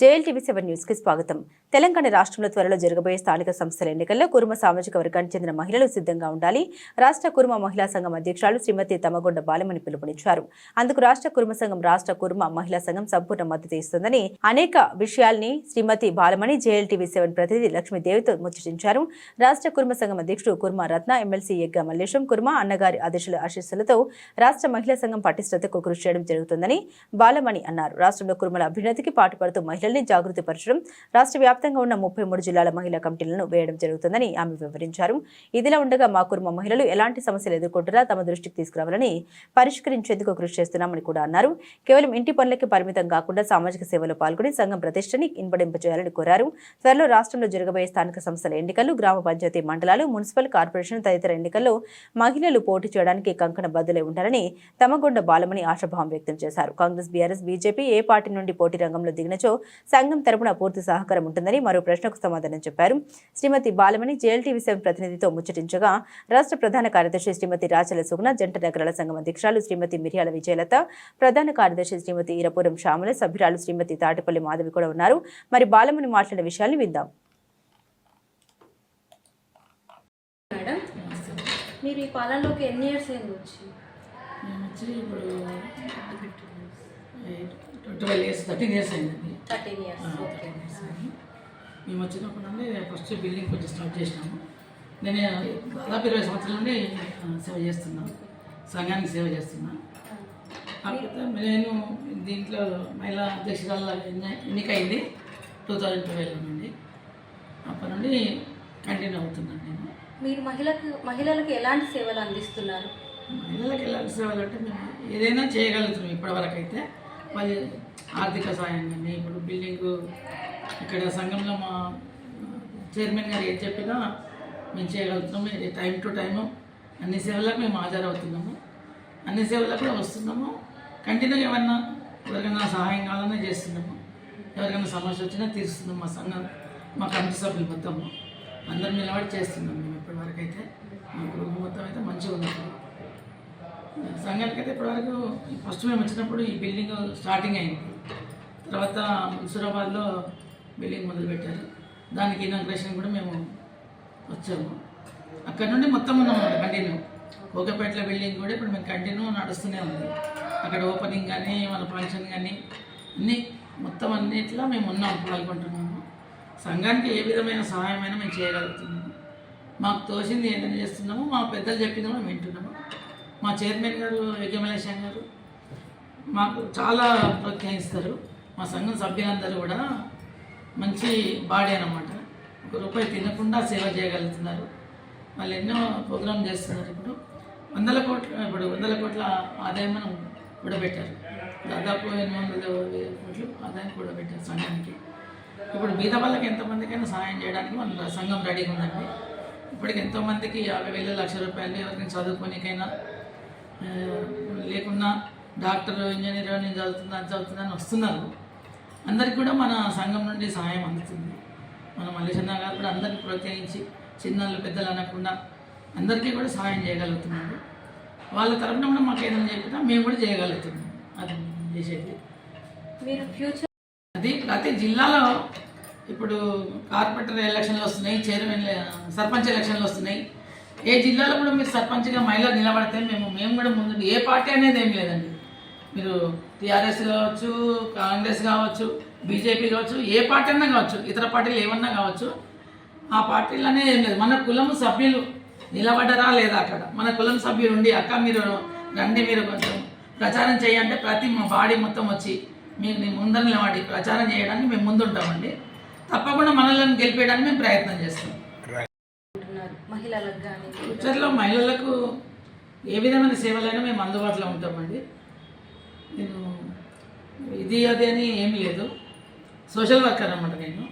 JLTV seven న్యూస్కి స్వాగతం. తెలంగాణ రాష్ట్రంలో త్వరలో జరగబోయే స్థానిక సంస్థల ఎన్నికల్లో కురుమ సామాజిక వర్గానికి చెందిన మహిళలు సిద్ధంగా ఉండాలి. రాష్ట్ర కురుమ మహిళా సంఘం అధ్యక్షురాలు శ్రీమతి తమగొండ బాలమణి పిలుపునిచ్చారు. అందుకు రాష్ట్ర కురుమ సంఘం రాష్ట్ర కురుమ మహిళా సంఘం సంపూర్ణ మద్దతు ఇస్తుందని అనేక విషయాల్ని శ్రీమతి బాలమణి జేఎల్టీవీ సెవెన్ ప్రతినిధి లక్ష్మీదేవితో ముచ్చటించారు. రాష్ట్ర కుర్మ సంఘం అధ్యక్షుడు కుర్మ రత్న ఎమ్మెల్సీ యగ్గ మల్లేశం కుర్మ అన్నగారి ఆదేశాల ఆశీస్సులతో రాష్ట్ర మహిళా సంఘం పటిష్టతకు కృషి చేయడం జరుగుతుందని బాలమణి అన్నారు. రాష్ట్రంలో కుర్మల అభ్యున్నతికి పాటుపడుతూ మహిళల్ని జాగృతి పరచడం రాష్ట్ర వ్యాప్తంగా ఉన్న ముప్పై మూడు జిల్లాల మహిళా కమిటీలను వేయడం జరుగుతుందని ఆమె వివరించారు. ఇదిలా ఉండగా మా కుర్మ మహిళలు ఎలాంటి సమస్యలు ఎదుర్కొంటున్నా తమ దృష్టికి తీసుకురావాలని పరిష్కరించేందుకు కృషి చేస్తున్నామని కూడా అన్నారు. కేవలం ఇంటి పనులకి పరిమితం కాకుండా సామాజిక సేవలో పాల్గొని సంఘం ప్రతిష్టని ఇన్పడింపజేయాలని కోరారు. త్వరలో రాష్ట్రంలో జరగబోయే స్థానిక సంస్థల ఎన్నికలు గ్రామ పంచాయతీ మండలాలు మున్సిపల్ కార్పొరేషన్ తదితర ఎన్నికల్లో మహిళలు పోటీ చేయడానికి కంకణ బద్దులై ఉండాలని తమగొండ బాలమని ఆశాభావం వ్యక్తం చేశారు. కాంగ్రెస్ బీఆర్ఎస్ బీజేపీ ఏ పార్టీ నుండి పోటీ రంగంలో దిగినచో సంఘం తరపున పూర్తి సహకారం ఉంటుందని మరో ప్రశ్నకు సమాధానం చెప్పారు. శ్రీమతి బాలమణి జేఎల్టీవీ సెవెన్ ప్రతినిధితో ముచ్చటించగా రాష్ట్ర ప్రధాన కార్యదర్శి శ్రీమతి రాచల సుగుణ జంట నగరాల సంఘం అధ్యక్షురాలు శ్రీమతి మిర్యాల విజయలత ప్రధాన కార్యదర్శి శ్రీమతి ఈరపురం శ్యామల సభ్యురాలు శ్రీమతి తాటిపల్లి మాధవి కూడా ఉన్నారు. మరి బాలమణి మాట్లాడిన విషయాల్ని విందాం. మేడం మీరు ఈ పాలనలోకి ఎన్ని ఇయర్స్ అయింది వచ్చి? మేము వచ్చి ఇప్పుడు ట్వెల్వ్ ఇయర్స్ థర్టీన్ ఇయర్స్ అయిందండి thirteen years. Okay. Thirteen years. అయింది మేము వచ్చినప్పటి నుండి ఫస్ట్ బిల్డింగ్ కొంచెం స్టార్ట్ చేసినాము. నేను దాదాపు ఇరవై సంవత్సరాల నుండి సేవ చేస్తున్నాను. సంఘానికి సేవ చేస్తున్నా కాకపోతే నేను దీంట్లో మహిళా అధ్యక్షురాల ఎన్ని- ఎన్నికైంది? టూ థౌజండ్ ట్వెల్వ్ నుండి. అప్పటి నుండి కంటిన్యూ అవుతున్నాను నేను. మీరు మహిళకు మహిళలకు ఎలాంటి సేవలు అందిస్తున్నారు? మహిళలకు ఎలాంటి సేవలు అంటే మేము ఏదైనా చేయగలుగుతున్నాం ఇప్పటివరకు అయితే. వాళ్ళు ఆర్థిక సాయం కానీ ఇప్పుడు బిల్డింగ్ ఇక్కడ సంఘంలో మా చైర్మన్ గారు ఏం చెప్పినా మేము చేయగలుగుతున్నాము. టైం టు టైము అన్ని సేవలకు మేము హాజరవుతున్నాము. అన్ని సేవలకు కూడా వస్తున్నాము. కంటిన్యూగా ఏమన్నా ఎవరికైనా సహాయం కావాలన్నా చేస్తున్నాము. ఎవరికైనా సమస్య వచ్చినా తీరుస్తున్నాం మా సంఘం మా కమిటీ సభ్యులు మొత్తము అందరం నిలబడి చేస్తున్నాం మేము ఇప్పటివరకు అయితే మా కుటుంబం మొత్తం అయితే మంచిగా ఉన్నాము సంఘానికైతే అయితే ఇప్పటివరకు ఫస్ట్ మేము వచ్చినప్పుడు ఈ బిల్డింగ్ స్టార్టింగ్ అయింది. తర్వాత హుజురాబాద్లో బిల్డింగ్ మొదలుపెట్టారు. దానికి ఇనాగ్రేషన్ కూడా మేము వచ్చాము. అక్కడ నుండి మొత్తం ఉన్నాం కంటిన్యూ కోకపేటల బిల్డింగ్ కూడా ఇప్పుడు మేము కంటిన్యూ నడుస్తూనే ఉంది. అక్కడ ఓపెనింగ్ కానీ మన ఫంక్షన్ కానీ అన్నీ మొత్తం అన్నిట్లో మేము ఉన్నాం పాల్గొంటున్నాము. సంఘానికి ఏ విధమైన సహాయమైనా మేము చేయగలుగుతున్నాము. మాకు తోచింది ఏదైనా చేస్తున్నామో మా పెద్దలు చెప్పింది కూడా వింటున్నాము. మా చైర్మన్ గారు యజ్ఞమలేశం గారు మాకు చాలా ప్రోత్సహిస్తారు. మా సంఘం సభ్యులందరూ కూడా మంచి బాడీ అనమాట ఒక రూపాయి తినకుండా సేవ చేయగలుగుతున్నారు. వాళ్ళు ఎన్నో ప్రోగ్రామ్ చేస్తున్నారు ఇప్పుడు. వందల కోట్ల ఇప్పుడు వందల కోట్ల ఆదాయం మనం కూడబెట్టారు. దాదాపు ఎనిమిది వందల కోట్లు ఆదాయం కూడబెట్టారు సంఘానికి. ఇప్పుడు మిగతా వాళ్ళకి ఎంతమందికైనా సహాయం చేయడానికి మన సంఘం రెడీగా ఉందండి. ఇప్పటికి ఎంతోమందికి యాభై వేల లక్ష రూపాయలు ఎవరికైనా చదువుకోనికైనా లేకున్నా డాక్టర్ ఇంజనీర్ నేను చదువుతున్నా అది చదువుతున్నా అని వస్తున్నారు. అందరికి కూడా మన సంఘం నుండి సహాయం అందుతుంది. మన మల్లేశన్న గారు కూడా అందరిని ప్రోత్సహించి చిన్నలు పెద్దలు అనకుండా అందరికీ కూడా సహాయం చేయగలుగుతున్నాడు వాళ్ళ తరఫున కూడా మాకు ఏదైనా చెప్పినా మేము కూడా చేయగలుగుతున్నాం. అది చేసేది. మీరు ఫ్యూచర్ అది ప్రతి జిల్లాలో ఇప్పుడు కార్పొరేటర్ ఎలక్షన్లు వస్తున్నాయి చైర్మన్ సర్పంచ్ ఎలక్షన్లు వస్తున్నాయి. ఏ జిల్లాలో కూడా మీరు సర్పంచ్గా మహిళలు నిలబడితే మేము మేము కూడా ముందు ఏ పార్టీ అనేది ఏం లేదండి. మీరు టీఆర్ఎస్ కావచ్చు కాంగ్రెస్ కావచ్చు బీజేపీ కావచ్చు ఏ పార్టీ అన్నా కావచ్చు ఇతర పార్టీలు ఏమన్నా కావచ్చు ఆ పార్టీలనే ఏం లేదు. మన కులం సభ్యులు నిలబడ్డరా లేదా అక్కడ? మన కులం సభ్యులు ఉండి అక్క మీరు రండి మీరు కొంచెం ప్రచారం చేయంటే ప్రతి మా బాడీ మొత్తం వచ్చి మీరు నీ ముందర నిలబడి ప్రచారం చేయడానికి మేము ముందుంటామండి. తప్పకుండా మనల్ని గెలిపేయడానికి మేము ప్రయత్నం చేస్తాం. మహిళలకు కానీ ఫ్యూచర్లో మహిళలకు ఏ విధమైన సేవలైనా మేము అందుబాటులో ఉంటామండి. నేను ఇది అది అని ఏం లేదు. సోషల్ వర్కర్ అన్నమాట నేను.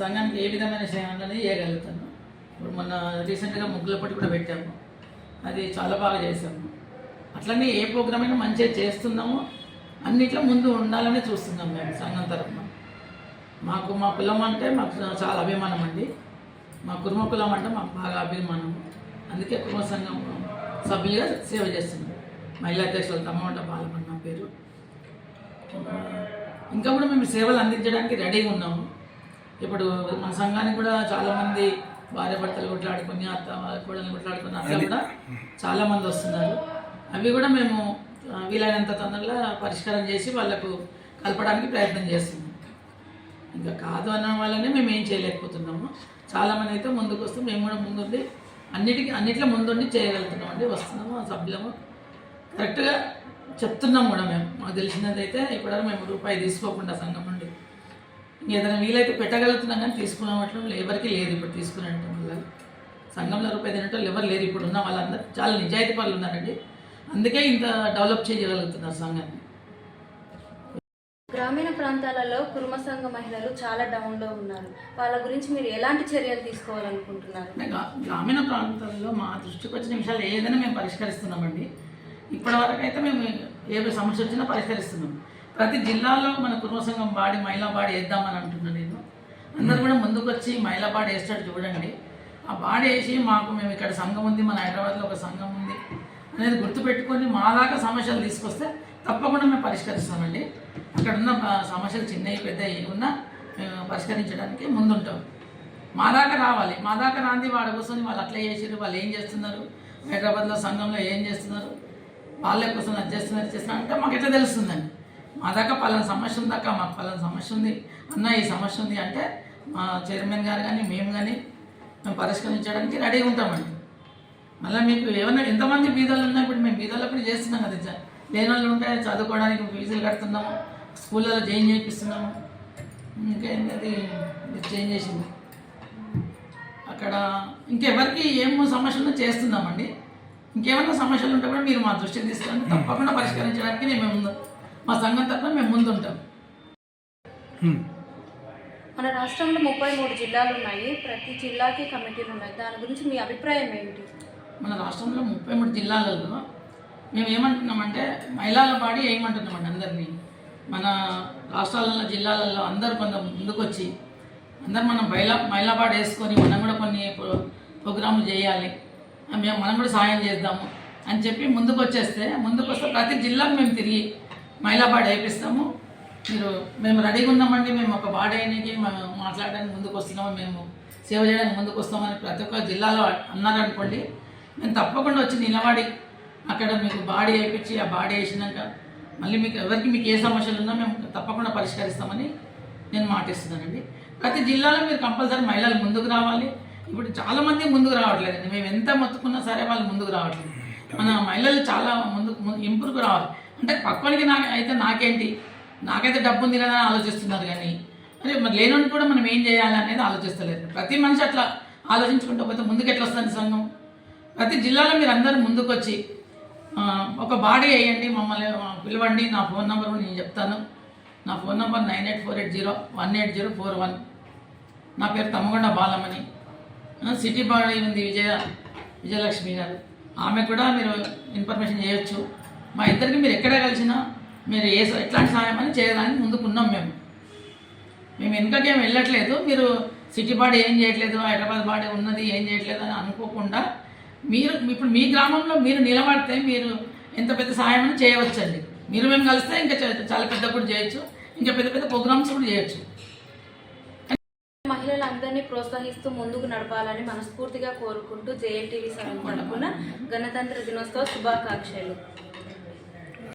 సంఘానికి ఏ విధమైన సేవలు అనేది చేయగలుగుతాను. ఇప్పుడు మొన్న రీసెంట్గా ముగ్గుల పట్టి కూడా పెట్టాము. అది చాలా బాగా చేసాము అట్లనే ఏ ప్రోగ్రామ్ అయినా మంచిగా చేస్తున్నామో. అన్నిట్లో ముందు ఉండాలని చూస్తున్నాం మేము సంఘం తరఫున. మాకు మా కులం అంటే మాకు చాలా అభిమానం అండి. మా కుటుంబ కులం అంటే మాకు బాగా అభిమానం. అందుకే కుటుంబ సంఘం సభ్యులుగా సేవ చేస్తున్నాం. మహిళా అధ్యక్షులు తమ్మంట బాలమన్న పేరు. ఇంకా కూడా మేము సేవలు అందించడానికి రెడీగా ఉన్నాము. ఇప్పుడు మన సంఘానికి కూడా చాలామంది భార్య భర్తలు కొట్లాడుకుని అత్త కూడలు కొట్లాడుకుని అత్త కూడా చాలామంది వస్తున్నారు. అవి కూడా మేము వీలైనంత తొందరగా పరిష్కారం చేసి వాళ్ళకు కలపడానికి ప్రయత్నం చేస్తున్నాం. ఇంకా కాదు అన్న వాళ్ళనే మేము ఏం చేయలేకపోతున్నాము. చాలామంది అయితే ముందుకు వస్తాం మేము కూడా ముందుండి అన్నిటికీ అన్నిట్లో ముందుండి చేయగలుగుతున్నాం అండి వస్తున్నాము ఆ సభ్యులము. కరెక్ట్గా చెప్తున్నాం కూడా మేము. మాకు తెలిసినదైతే ఇప్పుడు మేము రూపాయి తీసుకోకుండా సంఘం నుండి. ఏదైనా వీలైతే పెట్టగలుగుతున్నాం కానీ తీసుకున్నాం ఎవరికి లేదు ఇప్పుడు తీసుకునేటం వల్ల సంఘంలో రూపాయి తినటం ఎవరు లేరు. ఇప్పుడు ఉన్న వాళ్ళందరూ చాలా నిజాయితీ పనులు ఉన్నారండి. అందుకే ఇంత డెవలప్ చేయగలుగుతున్నారు సంఘాన్ని. గ్రామీణ ప్రాంతాలలో కుర్మ సంఘ మహిళలు చాలా డౌన్లో ఉన్నారు. వాళ్ళ గురించి మీరు ఎలాంటి చర్యలు తీసుకోవాలనుకుంటున్నారు? గ్రామీణ ప్రాంతాల్లో మా దృష్టికి వచ్చిన విషయాలు ఏదైనా మేము పరిష్కరిస్తున్నామండి. ఇప్పటి వరకు అయితే మేము ఏ సమస్య వచ్చినా పరిష్కరిస్తున్నాం. ప్రతి జిల్లాలో మన కుటుంబ సంఘం బాడీ మహిళా బాడీ వేద్దామని అంటున్నాను నేను. అందరూ కూడా ముందుకు వచ్చి మహిళా బాడీ వేస్తాడు చూడండి. ఆ బాడీ వేసి మాకు మేము ఇక్కడ సంఘం ఉంది మన హైదరాబాద్లో ఒక సంఘం ఉంది అనేది గుర్తుపెట్టుకొని మా దాకా సమస్యలు తీసుకొస్తే తప్పకుండా మేము పరిష్కరిస్తామండి. ఇక్కడ ఉన్న సమస్యలు చిన్నవి పెద్దవి ఉన్నా మేము పరిష్కరించడానికి ముందుంటాం. మా దాకా రావాలి. మా దాకా రాంది వాడు కూర్చొని వాళ్ళు అట్లా చేసారు వాళ్ళు ఏం చేస్తున్నారు? హైదరాబాద్లో సంఘంలో ఏం చేస్తున్నారు? వాళ్ళే కోసం అది చేస్తున్నారు చేస్తున్నారు అంటే మాకు ఎట్లా తెలుస్తుందండి? మా దాకా పలానా సమస్య ఉందాక మాకు పలానా సమస్య ఉంది. అన్న ఈ సమస్య ఉంది అంటే మా చైర్మన్ గారు కానీ మేము కానీ మేము పరిష్కరించడానికి రెడీగా ఉంటామండి. మళ్ళీ మీకు ఏమైనా ఎంతమంది బీదలు ఉన్నా ఇప్పుడు మేము బీదల్లో అప్పుడు చేస్తున్నాం కదా లేని వాళ్ళు ఉంటే చదువుకోవడానికి ఫీజులు కడుతున్నాము. స్కూళ్ళలో జాయిన్ చేయిస్తున్నాము ఇంకేంటి అది? చేంజ్ చేసింది. అక్కడ ఇంకెవరికి ఏం సమస్యలు చేస్తున్నామండి. ఇంకేమైనా సమస్యలు ఉంటే కూడా మీరు మా దృష్టికి తీసుకురండి తప్పకుండా పరిష్కరించడానికి మేము ముందు మా సంఘం తరఫున మేము ముందుంటాం. మన రాష్ట్రంలో ముప్పై మూడు జిల్లాలు ఉన్నాయి. ప్రతి జిల్లాకి కమిటీలు ఉన్నాయి. దాని గురించి మీ అభిప్రాయం ఏమిటి మన రాష్ట్రంలో ముప్పై మూడు జిల్లాలలో మేము ఏమంటున్నామంటే మహిళల బాడీ ఏమంటున్నామండి అందరినీ? మన రాష్ట్రాలలో జిల్లాలలో అందరూ కొంత ముందుకొచ్చి అందరు మనం మహిళా మైలాపాడు వేసుకొని మనం కూడా కొన్ని ప్రోగ్రాములు చేయాలి. మేము మనం కూడా సాయం చేద్దాము అని చెప్పి ముందుకు వచ్చేస్తే ముందుకు వస్తే ప్రతి జిల్లాకు మేము తిరిగి మైలాపాడు వేపిస్తాము. మీరు మేము రెడీగా ఉన్నామండి. మేము ఒక బాడీ వేయడానికి మేము మాట్లాడడానికి ముందుకు వస్తున్నాము మేము సేవ చేయడానికి ముందుకు వస్తామని ప్రతి ఒక్క జిల్లాలో అన్నారనుకోండి మేము తప్పకుండా వచ్చి నిలబడి అక్కడ మీకు బాడీ వేయించి ఆ బాడీ వేసినాక మళ్ళీ మీకు ఎవరికి మీకు ఏ సమస్యలు ఉన్నా మేము తప్పకుండా పరిష్కరిస్తామని నేను మాటిస్తున్నానండి. ప్రతి జిల్లాలో మీరు కంపల్సరీ మహిళలు ముందుకు రావాలి. ఇప్పుడు చాలామంది ముందుకు రావట్లేదండి మేము ఎంత మొత్తుకున్నా సరే వాళ్ళు ముందుకు రావట్లేదు. మన మహిళలు చాలా ముందుకు ఇంప్రూవ్ రావాలి. అంటే పక్కనికి నాకు అయితే నాకేంటి? నాకైతే డబ్బు ఉంది కదా అని ఆలోచిస్తున్నారు కానీ అరే మరి లేనోని కూడా మనం ఏం చేయాలి అనేది ఆలోచిస్తలేదు. ప్రతి మనిషి అట్లా ఆలోచించుకుంటూ పోతే ముందుకు ఎట్లా వస్తుంది సంఘం? ప్రతి జిల్లాలో మీరు అందరూ ముందుకు వచ్చి ఒక బాడీ వేయండి మమ్మల్ని పిలవండి. నా ఫోన్ నెంబర్ నేను చెప్తాను. నా phone number nine eight four eight zero one eight zero four one. నా పేరు తమ్మగొండ బాలమ్మని సిటీ బాడీ ఉంది విజయ విజయలక్ష్మి గారు. ఆమె కూడా మీరు ఇన్ఫర్మేషన్ చేయొచ్చు. మా ఇద్దరికి మీరు ఎక్కడ కలిసినా మీరు ఏ ఎట్లాంటి సహాయం అని చేయడానికి ముందుకున్నాం మేము. మేము వెనుకకేం వెళ్ళట్లేదు. మీరు సిటీ బాడీ ఏం చేయట్లేదు హైదరాబాద్ బాడీ ఉన్నది ఏం చేయట్లేదు అని అనుకోకుండా మీరు ఇప్పుడు మీ గ్రామంలో మీరు నిలబడితే మీరు ఎంత పెద్ద సహాయం చేయవచ్చండి. మీరు మేము కలిస్తే ఇంకా చాలా పెద్ద కూడా చేయొచ్చు. ఇంకా పెద్ద పెద్ద ప్రోగ్రామ్స్ కూడా చేయొచ్చు. మహిళలందరినీ ప్రోత్సహిస్తూ ముందుకు నడపాలని మనస్ఫూర్తిగా కోరుకుంటూ జేఎన్టీవీ సంఘం తరపున గణతంత్ర దినోత్సవ శుభాకాంక్షలు.